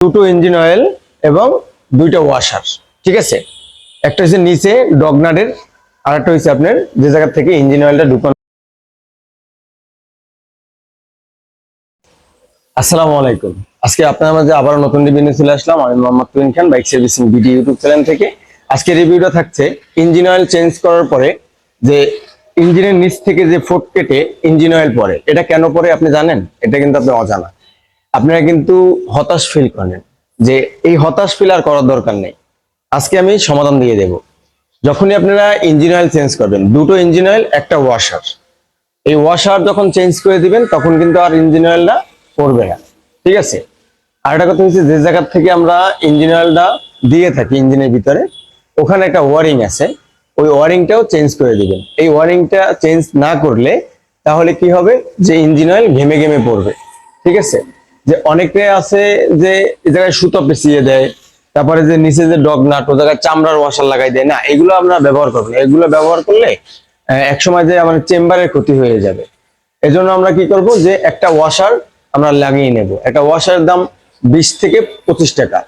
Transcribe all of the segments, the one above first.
দুটো engine oil এবং দুইটা ওয়াশার ঠিক আছে? একটা হচ্ছে নিচে ডগনাটের আর একটা হচ্ছে আপনার যে জায়গা থেকে ইঞ্জিন অয়েলটা ঢুকানো। আসসালামু আলাইকুম। আজকে আপনার মাঝে আবার নতুন রিভিউ নিয়ে চলে আসলাম। আমি Mohammad Tuhin Khan, bike servicing BD YouTube channel থেকে। আজকে রিভিউটা থাকছে ইঞ্জিন অয়েল চেঞ্জ করার পরে যে ইঞ্জিনের নিচ থেকে যে ফুট কেটে ইঞ্জিন অয়েল পড়ে এটা কেন পড়ে আপনি জানেন? এটা কিন্তু আপনি অজানা। আপনারা কিন্তু হতাশ ফিল করেন যে এই হতাশ ফিল আর করার দরকার নেই। আজকে আমি সমাধান দিয়ে দেব। যখনই আপনারা ইঞ্জিন অয়েল চেঞ্জ করবেন, দুটো ইঞ্জিন অয়েল একটা ওয়াশার এই ওয়াশার যখন চেঞ্জ করে দিবেন, তখন কিন্তু আর ইঞ্জিন অয়েলটা পড়বে না। ঠিক আছে? আর একটা কথা হচ্ছে, যে জায়গা থেকে আমরা ইঞ্জিন অয়েলটা দিয়ে থাকি ইঞ্জিনের ভিতরে, ওখানে একটা ওয়ারিং আছে। ওই ওয়ারিংটাও চেঞ্জ করে দিবেন। এই ওয়ারিংটা চেঞ্জ না করলে, তাহলে কি হবে? যে ইঞ্জিন অয়েল ঘেমে ঘেমে পড়বে। ঠিক আছে? যে অনেকে আছে যে জায়গায় সুতো পেঁচিয়ে দেয়, তারপরে যে নিচে যে ডগ নাট, ও জায়গায় চামড়ার ওয়াশার লাগাই দেয়, না, এগুলো আমরা ব্যবহার করব এগুলো ব্যবহার করলে একসময় যে আমাদের চেম্বারের ক্ষতি হয়ে যাবে। এজন্য আমরা কি করব যে একটা ওয়াশার আমরা লাগিয়ে নেব। একটা ওয়াশারের দাম বিশ থেকে পঁচিশ টাকা।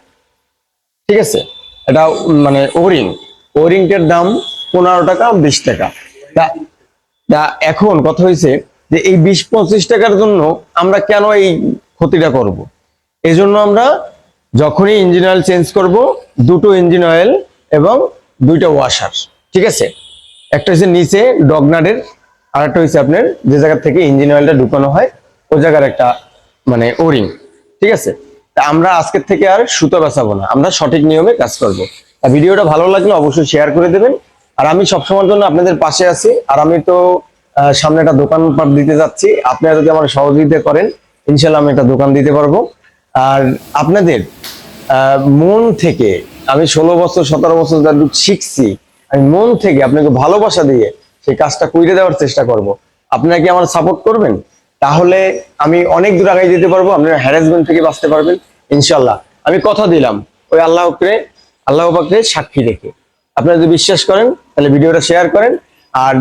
ঠিক আছে? এটা মানে ওরিং ওরিংটার দাম পনেরো টাকা, বিশ টাকা। তা এখন কথা হয়েছে যে এই বিশ পঁচিশ টাকার জন্য আমরা কেন এই ক্ষতিটা করব। এই জন্য আমরা যখনই ইঞ্জিন অয়েল চেঞ্জ করব, দুটো ইঞ্জিন অয়েল এবং দুইটা ওয়াশার ঠিক আছে? একটা হচ্ছে নিচে ডগনাটের আর একটা হচ্ছে আপনার যে জায়গা থেকে ইঞ্জিন অয়েলটা ঢুকানো হয়, ওই জায়গার একটা মানে ওরিং ঠিক আছে? তা আমরা আজকের থেকে আর সুতো বেচাবো না, আমরা সঠিক নিয়মে কাজ করব। ভিডিওটা ভালো লাগলে অবশ্যই শেয়ার করে দেবেন। আর আমি সবসময়ের জন্য আপনাদের পাশে আছি, আর আমি তো সামনে একটা দোকান দিতে যাচ্ছি, আপনারা যদি আমার সহযোগিতা করেন ইনশাল্লাহ আমি একটা দোকান দিতে পারব। আর আপনাদের মন থেকে আমি ষোলো বছর, সতেরো বছর যাদের শিখছি, আমি মন থেকে আপনাকে ভালোবাসা দিয়ে সেই কাজটা কইরে দেওয়ার চেষ্টা করব। আপনারা কি আমার সাপোর্ট করবেন? তাহলে আমি অনেক দূর আগে যেতে পারব, আপনারা হ্যারাসমেন্ট থেকে বাঁচতে পারবেন ইনশাল্লাহ আমি কথা দিলাম, ওই আল্লাহকে আল্লাহ পাকরে সাক্ষী রেখে। আপনারা যদি বিশ্বাস করেন, তাহলে ভিডিওটা শেয়ার করেন। আর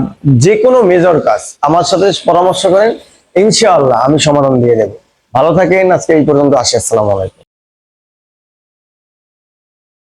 যে কোনো মেজর কাজ আমার সাথে পরামর্শ করেন ইনশাআল্লাহ আমি সমাধান দিয়ে দেবো। ভালো থাকেন আজকে এই পর্যন্ত আসি আসসালামু আলাইকুম।